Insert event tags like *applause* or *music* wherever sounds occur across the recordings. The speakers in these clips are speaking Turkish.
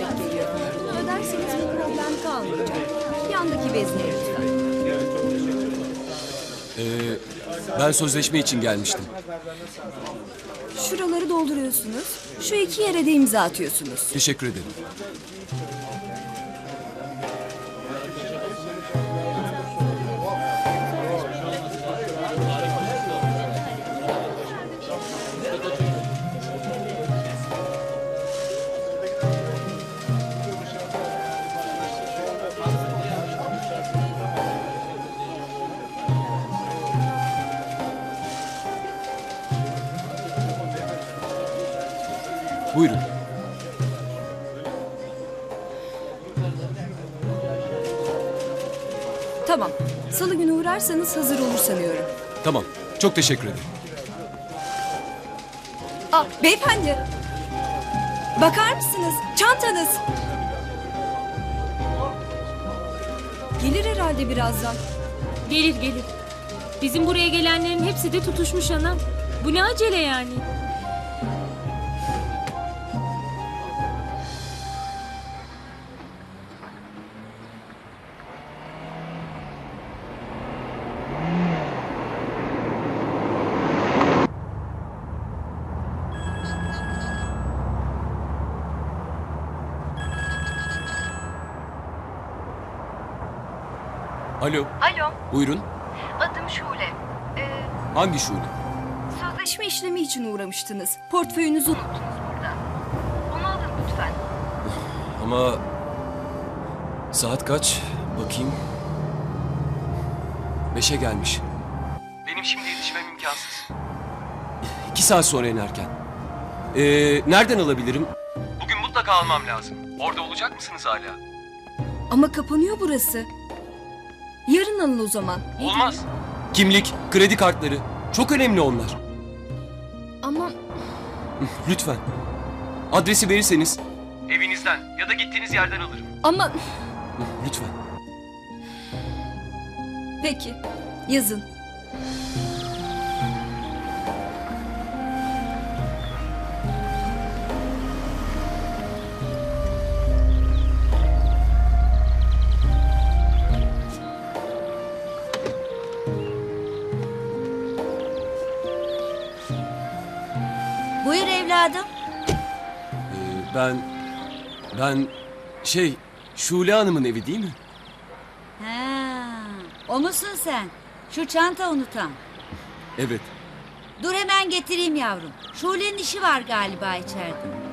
yüksek geliyor. Öderseniz bir problem kalmayacak. Yandaki vezneye lütfen. Ee, ben sözleşme için gelmiştim. Şuraları dolduruyorsunuz. Şu iki yere de imza atıyorsunuz. Teşekkür ederim. Tamam. Salı günü uğrarsanız hazır olur sanıyorum. Tamam. Çok teşekkür ederim. Aa, beyefendi. Bakar mısınız? Çantanız. Gelir herhalde birazdan. Gelir gelir. Bizim buraya gelenlerin hepsi de tutuşmuş anam. Bu ne acele yani? Buyurun. adım Şule. Ee, Hangi şule? Sözleşme işlemi için uğramıştınız. Portföyünüzü unuttunuz. burada. Onu alın lütfen. Ama saat kaç? Bakayım. Beşe gelmiş. Benim şimdi yetişmem imkansız. İki saat sonra inerken. Ee, nereden alabilirim? Bugün mutlaka almam lazım. Orada olacak mısınız hala? Ama kapanıyor burası. Yarın alın o zaman. Olmaz. Kimlik, kredi kartları. Çok önemli onlar. Ama Lütfen. Adresi verirseniz. Evinizden ya da gittiğiniz yerden alırım. ama Lütfen. peki yazın. Evladım. Ee, ben... Ben... Şey... Şule Hanım'ın evi değil mi? Ha, o musun sen? Şu çanta unutan. Evet. Dur hemen getireyim yavrum. Şule'nin işi var galiba içeride.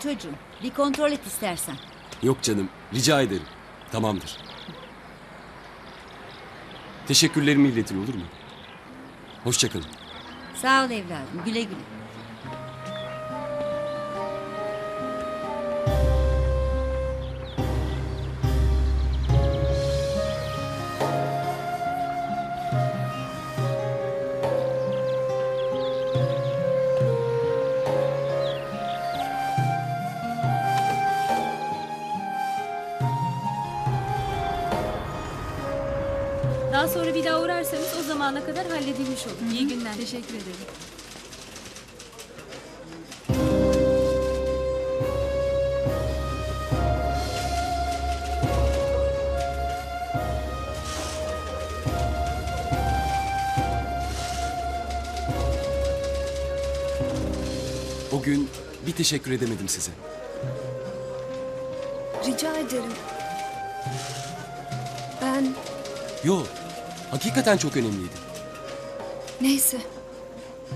Çocuğum. Bir kontrol et istersen. Yok canım. Rica ederim. Tamamdır. Teşekkürlerimi iletin olur mu? Hoşçakalın. Sağ ol evladım. Güle güle. Daha sonra bir daha uğrarsanız o zamana kadar halledilmiş olur. İyi günler. Teşekkür ederim. O gün bir teşekkür edemedim size. Rica ederim. Ben Yo. Hakikaten çok önemliydi. neyse.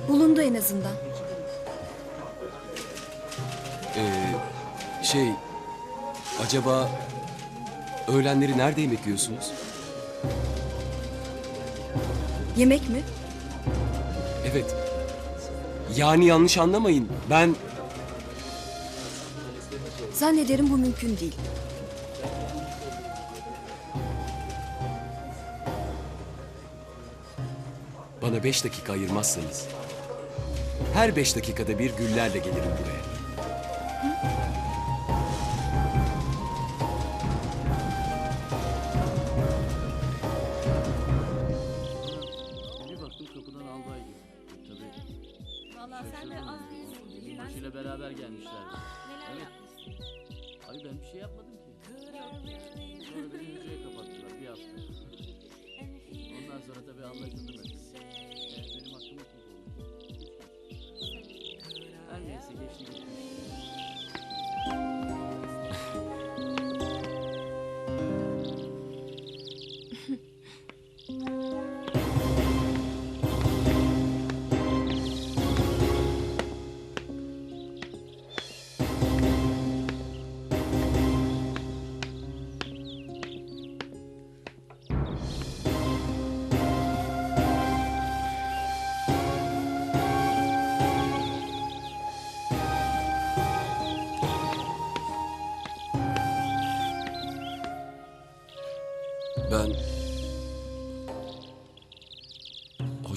Bulundu en azından. Ee, şey... Acaba... Öğlenleri nerede yemek yiyorsunuz? Yemek mi? Evet. Yani yanlış anlamayın. Ben... Zannederim bu mümkün değil. Bana beş dakika ayırmazsanız... Her beş dakikada bir güllerle gelirim buraya.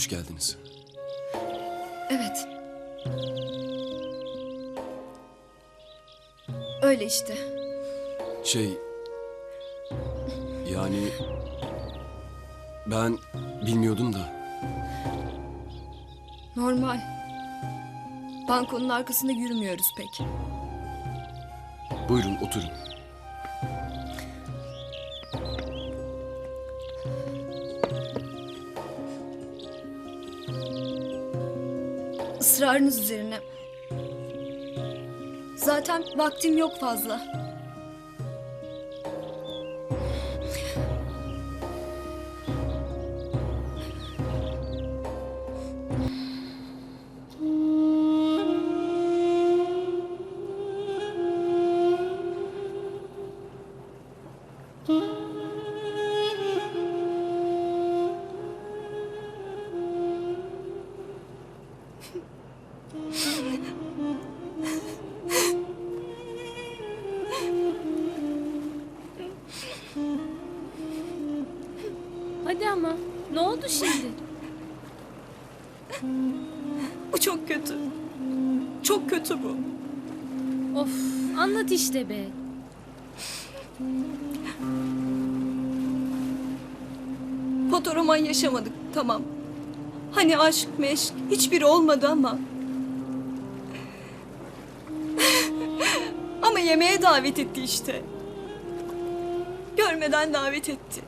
Hoş geldiniz. Evet. Öyle işte. Şey... Yani... Ben bilmiyordum da. Normal. Bankonun arkasında yürümüyoruz pek. Buyurun oturun. Israrınız üzerine. Zaten vaktim yok fazla. Hadi ama. Ne oldu şimdi? Bu çok kötü. Çok kötü bu. Of anlat işte be. Fotoroman yaşamadık tamam. Hani aşk meşk hiçbiri olmadı ama. ama yemeğe davet etti işte. Görmeden davet etti.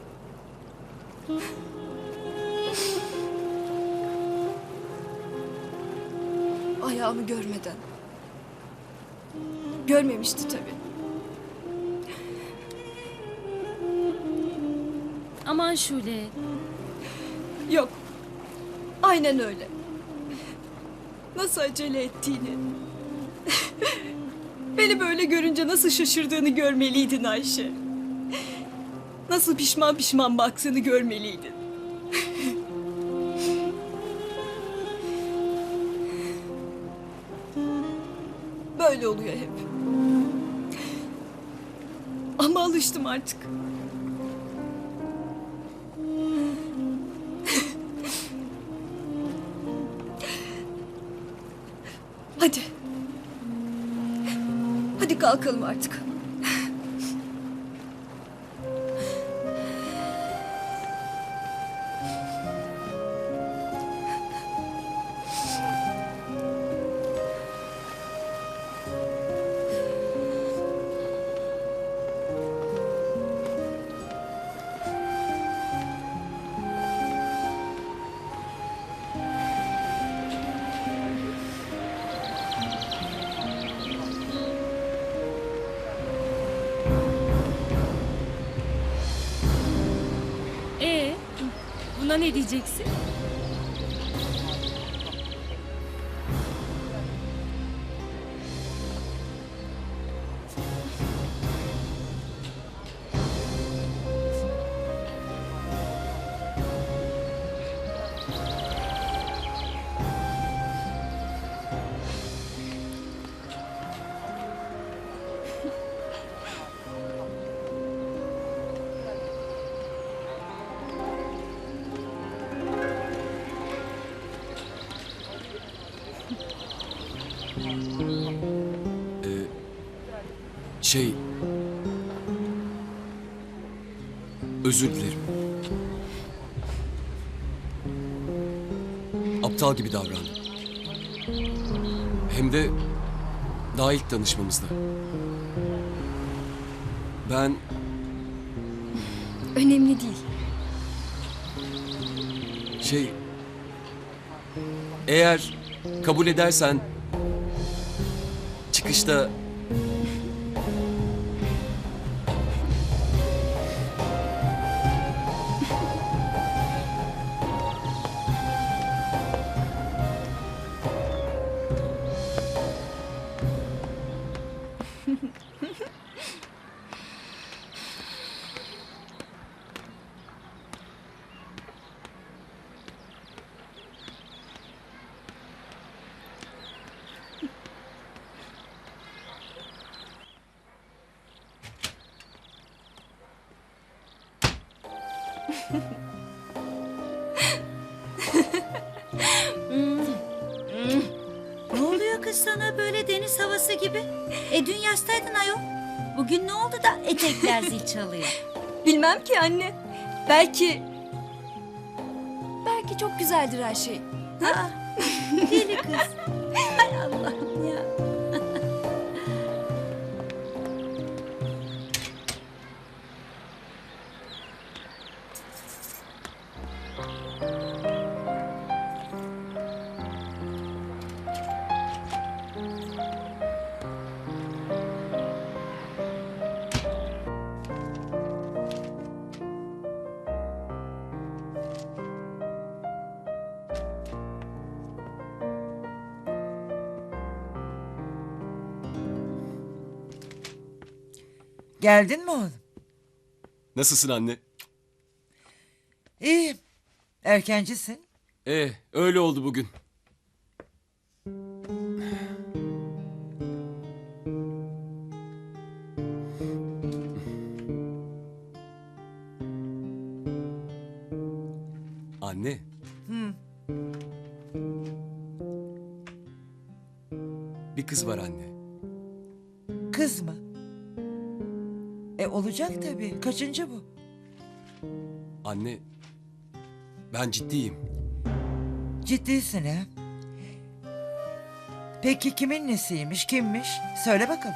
Ayağımı görmeden. Görmemişti tabii. Aman Şule. Yok. Aynen öyle. Nasıl acele ettiğini. Beni böyle görünce nasıl şaşırdığını görmeliydin Ayşe. Nasıl pişman pişman baktığını görmeliydin. *laughs* Böyle oluyor hep. Ama alıştım artık. *laughs* Hadi. Hadi kalkalım artık. Buna ne diyeceksin? Şey... Özür dilerim. Aptal gibi davrandım. Hem de daha ilk tanışmamızda. Ben Önemli değil. şey... Eğer kabul edersen... Çıkışta havası gibi? E dün yastaydın ayol. Bugün ne oldu da etekler zil çalıyor? *laughs* Bilmem ki anne. Belki... Belki çok güzeldir her şey. Aa, deli kız. Geldin mi oğlum? nasılsın anne? İyiyim. Erkencisin. Eh, öyle oldu bugün. Olacak tabii. Kaçıncı bu? Anne. Ben ciddiyim. Ciddisin ha? Peki kimin nesiymiş, kimmiş? Söyle bakalım.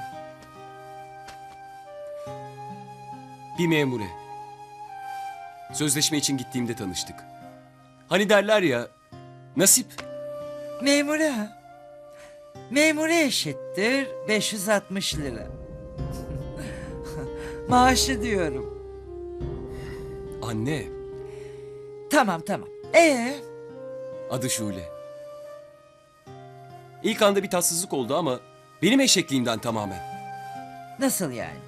Bir memure. Sözleşme için gittiğimde tanıştık. Hani derler ya, nasip. Memure ha? Memure eşittir 560 lira. Maaşı diyorum. Anne, Tamam tamam. Ee, adı Şule. İlk anda bir tatsızlık oldu ama benim eşekliğimden tamamen. nasıl yani?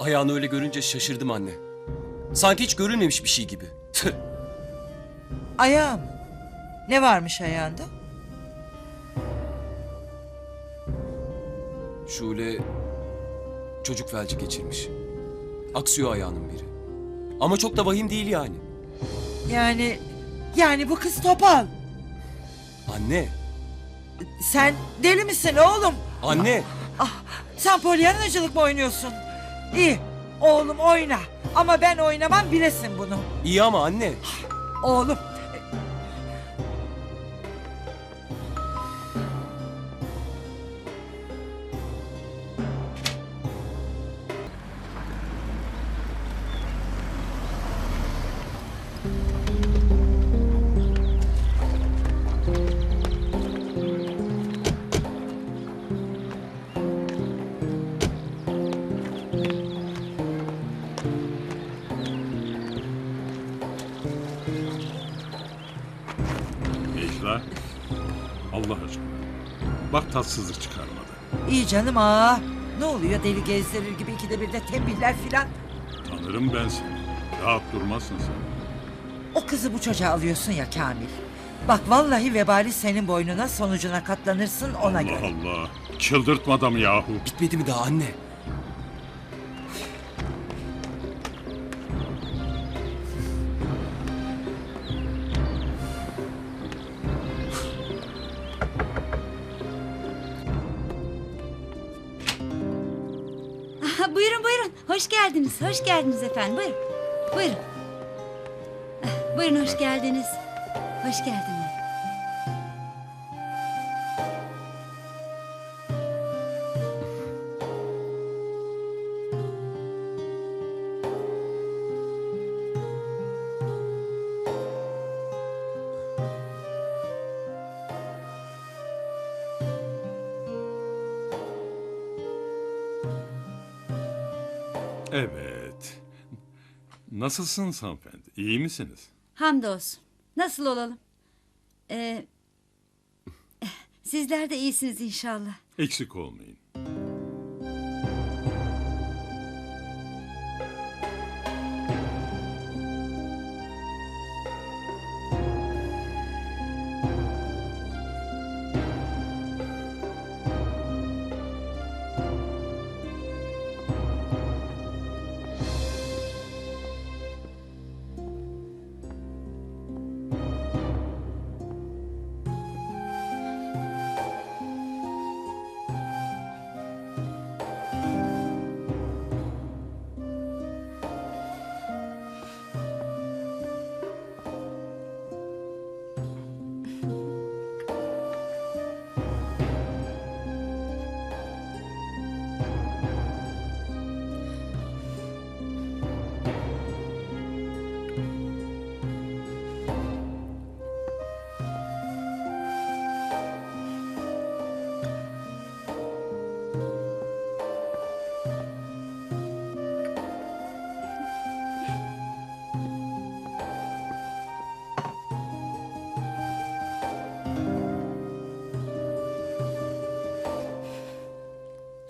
Ayağını öyle görünce şaşırdım anne. Sanki hiç görünmemiş bir şey gibi. Tüh. Ayağım. Ne varmış ayağında? Şule çocuk felci geçirmiş. Aksıyor ayağının biri. Ama çok da vahim değil yani. Yani, yani bu kız topal. Anne, Sen deli misin oğlum? anne. Ah, sen polyanacılık mı oynuyorsun? İyi, oğlum oyna. Ama ben oynamam bilesin bunu. İyi ama anne. Oğlum, canım aa. Ne oluyor deli gezdirir gibi ikide bir de tembihler filan. Tanırım ben seni. Rahat durmazsın sen. O kızı bu çocuğa alıyorsun ya Kamil. Bak vallahi vebali senin boynuna sonucuna katlanırsın ona Allah göre. Allah. Çıldırtma adamı yahu. Bitmedi mi daha anne? Hoş geldiniz. Hoş geldiniz efendim. Buyurun. Buyurun. Ah, Buyurun hoş geldiniz. Hoş geldiniz. Nasılsınız hanımefendi? İyi misiniz? Hamdolsun. Nasıl olalım? Ee, *laughs* sizler de iyisiniz inşallah. Eksik olmayın.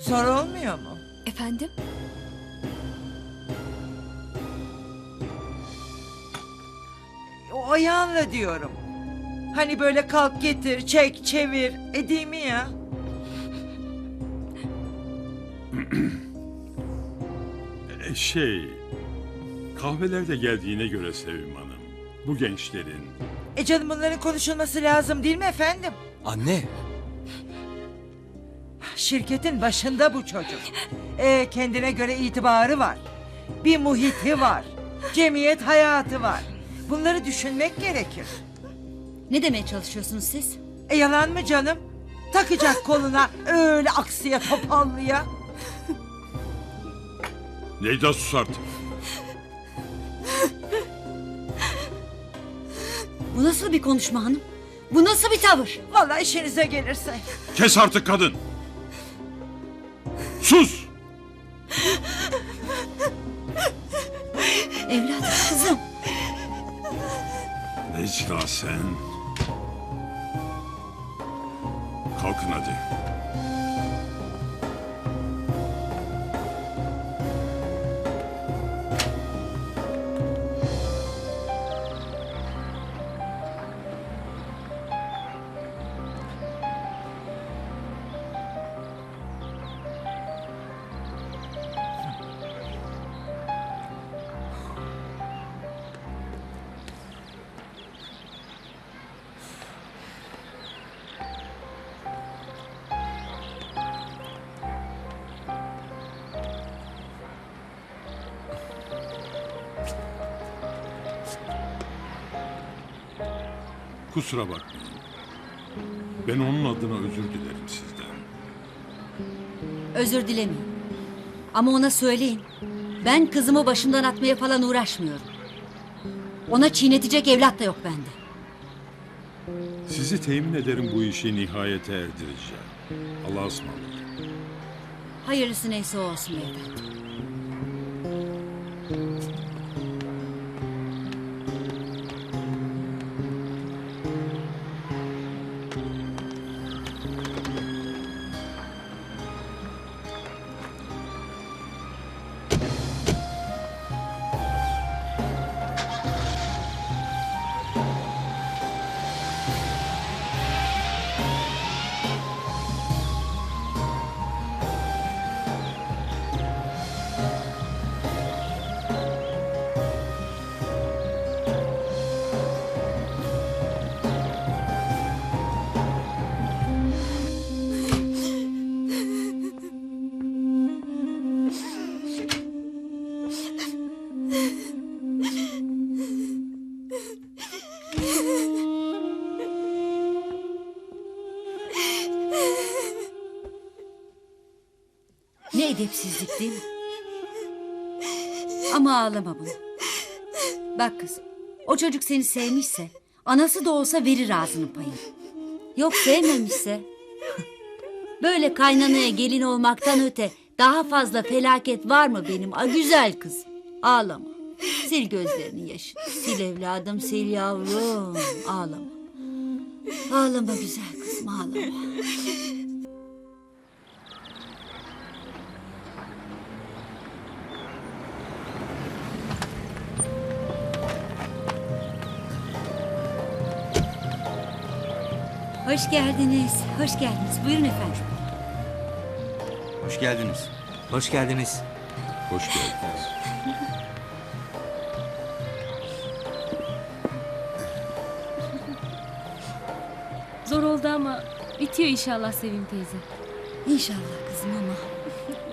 Zor olmuyor mu? Efendim? O ayağınla diyorum. Hani böyle kalk getir, çek, çevir. Edeyim mi ya? E, şey... Kahvelerde geldiğine göre Sevim Hanım. Bu gençlerin... E canım bunların konuşulması lazım değil mi efendim? Anne. Şirketin başında bu çocuk. E kendine göre itibarı var. Bir muhiti var. Cemiyet hayatı var. Bunları düşünmek gerekir. Ne demeye çalışıyorsunuz siz? E yalan mı canım? Takacak koluna öyle aksiye topallıya. Necda sus artık. Bu nasıl bir konuşma hanım? Bu nasıl bir tavır? Vallahi işinize gelirse. Kes artık kadın. Sus! Kusura bakmayın. Ben onun adına özür dilerim sizden. Özür dilemeyin. Ama ona söyleyin. Ben kızımı başımdan atmaya falan uğraşmıyorum. Ona çiğnetecek evlat da yok bende. Sizi temin ederim bu işi nihayete erdireceğim. Allah'a ısmarladık. Hayırlısı neyse o olsun beyefendi. Edepsizlik değil mi? Ama ağlama bunu. Bak kızım, o çocuk seni sevmişse, anası da olsa verir ağzının payını. Yok sevmemişse, böyle kaynanaya gelin olmaktan öte daha fazla felaket var mı benim a güzel kız? Ağlama. Sil gözlerinin yaşını. Sil evladım, sil yavrum. Ağlama. Ağlama güzel kızım, ağlama. Hoş geldiniz, hoş geldiniz. Buyurun efendim. Hoş geldiniz. Hoş geldiniz. Hoş geldiniz. Zor oldu ama bitiyor inşallah Sevim teyze. İnşallah kızım ama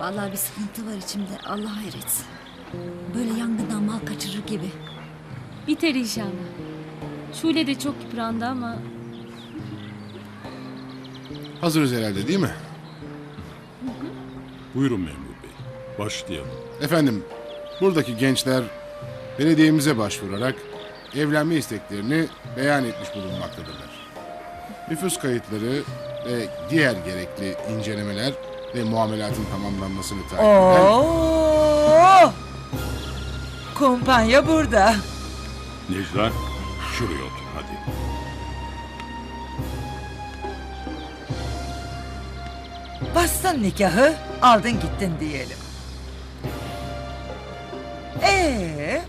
vallahi bir sıkıntı var içimde. Allah hayretsin. Böyle yangından mal kaçırır gibi. Biter inşallah. Şule de çok yıprandı ama Hazırız herhalde değil mi? Buyurun memur bey. Başlayalım. Efendim, buradaki gençler belediyemize başvurarak evlenme isteklerini beyan etmiş bulunmaktadırlar. Nüfus kayıtları ve diğer gerekli incelemeler ve muamelatın tamamlanmasını takip. Oo! Kumpanya burada. Necla şuraya otur hadi. Bastın nikahı, aldın gittin diyelim. Ee?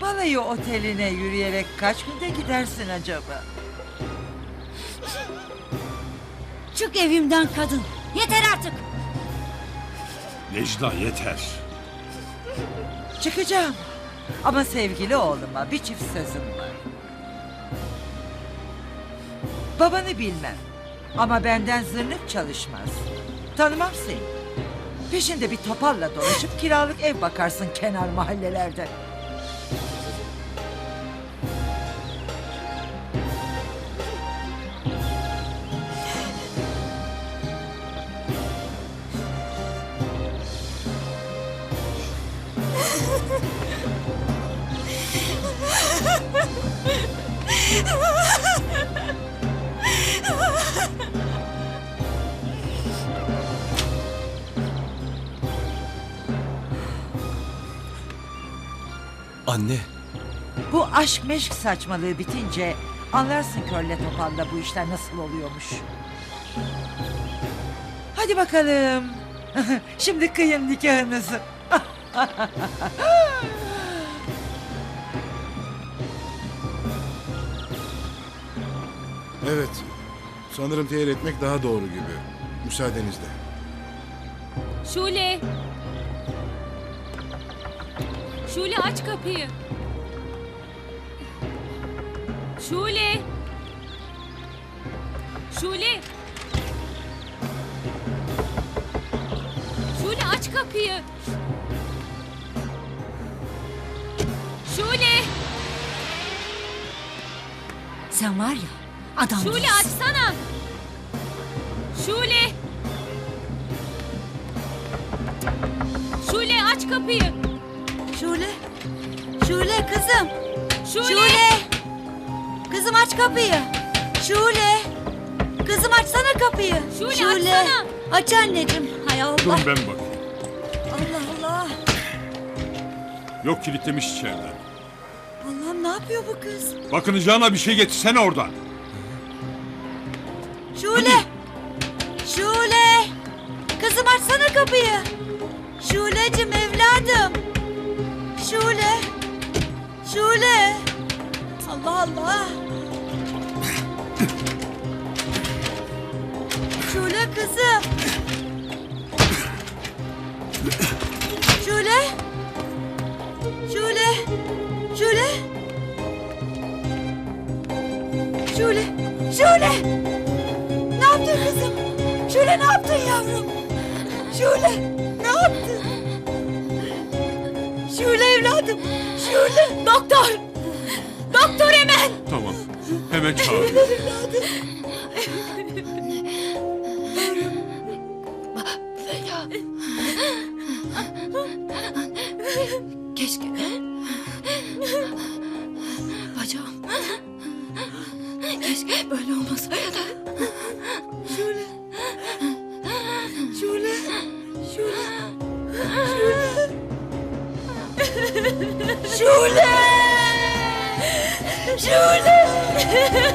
Balayı oteline yürüyerek kaç günde gidersin acaba? Çık evimden kadın. Yeter artık. Necla yeter. Çıkacağım. Ama sevgili oğluma bir çift sözüm var. Babanı bilmem. Ama benden zırnık çalışmaz. Tanımam seni. Peşinde bir topalla dolaşıp kiralık ev bakarsın kenar mahallelerde. Anne. Bu aşk meşk saçmalığı bitince anlarsın körle topalla bu işler nasıl oluyormuş. Hadi bakalım. *laughs* Şimdi kıyın nikahınızı. *laughs* Evet, sanırım tehir etmek daha doğru gibi. Müsaadenizle. Şule. Şule aç kapıyı. Şule. Şule. Şule aç kapıyı. Şule. Sen var ya adam Şule değilsin. açsana. Şule. Şule aç kapıyı. Şule. Şule kızım. Şule. Şule. Kızım aç kapıyı. Şule. Kızım açsana kapıyı. Şule, açsana. Aç anneciğim. Hay Allah. Durun ben bakayım. Allah Allah. Yok kilitlemiş içeriden. Allah'ım ne yapıyor bu kız? Bakınacağına bir şey getirsene oradan. Şule. Şule. Kızım açsana kapıyı. Şulecim evladım. Şule. Şule. Allah Allah. Şule kızım. Şule. Şule. Şule. Şule. Şule. Ne yaptın kızım? Şule ne yaptın yavrum? Şule ne yaptın? Şule evladım. Şule. Doktor. Doktor hemen. Tamam. Hemen çağır. evladım. Keşke. Bacağım. Keşke böyle Schule! Schule!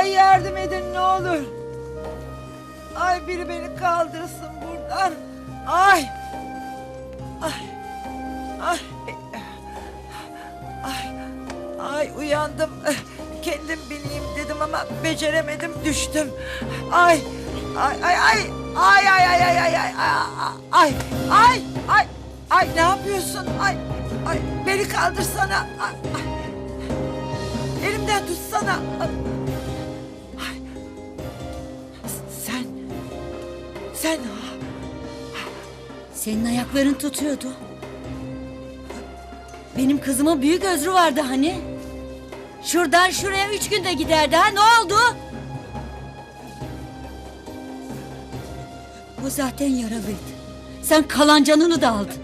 Ay yardım edin ne olur. Ay biri beni kaldırsın buradan. Ay. Ay. Ay. Ay. Ay uyandım. Kendim bineyim dedim ama beceremedim düştüm. Ay. Ay ay ay. Ay ay ay ay ay ay ay ay ay ay ne yapıyorsun? Ay ay beni kaldırsana. Ay, ay. Elimden tutsana. Ay. Sen Senin ayakların tutuyordu. Benim kızımın büyük özrü vardı hani. Şuradan şuraya üç günde giderdi ha ne oldu? O zaten yaralıydı. Sen kalan canını da aldın.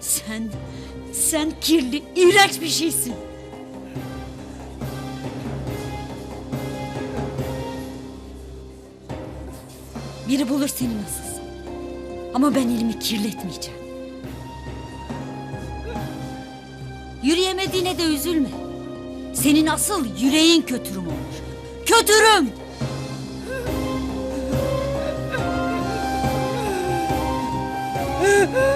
Sen, sen kirli, iğrenç bir şeysin. Biri bulur seni nasılsın. Ama ben elimi kirletmeyeceğim. Yürüyemediğine de üzülme. Senin asıl yüreğin kötürüm olmuş. Kötürüm! *laughs*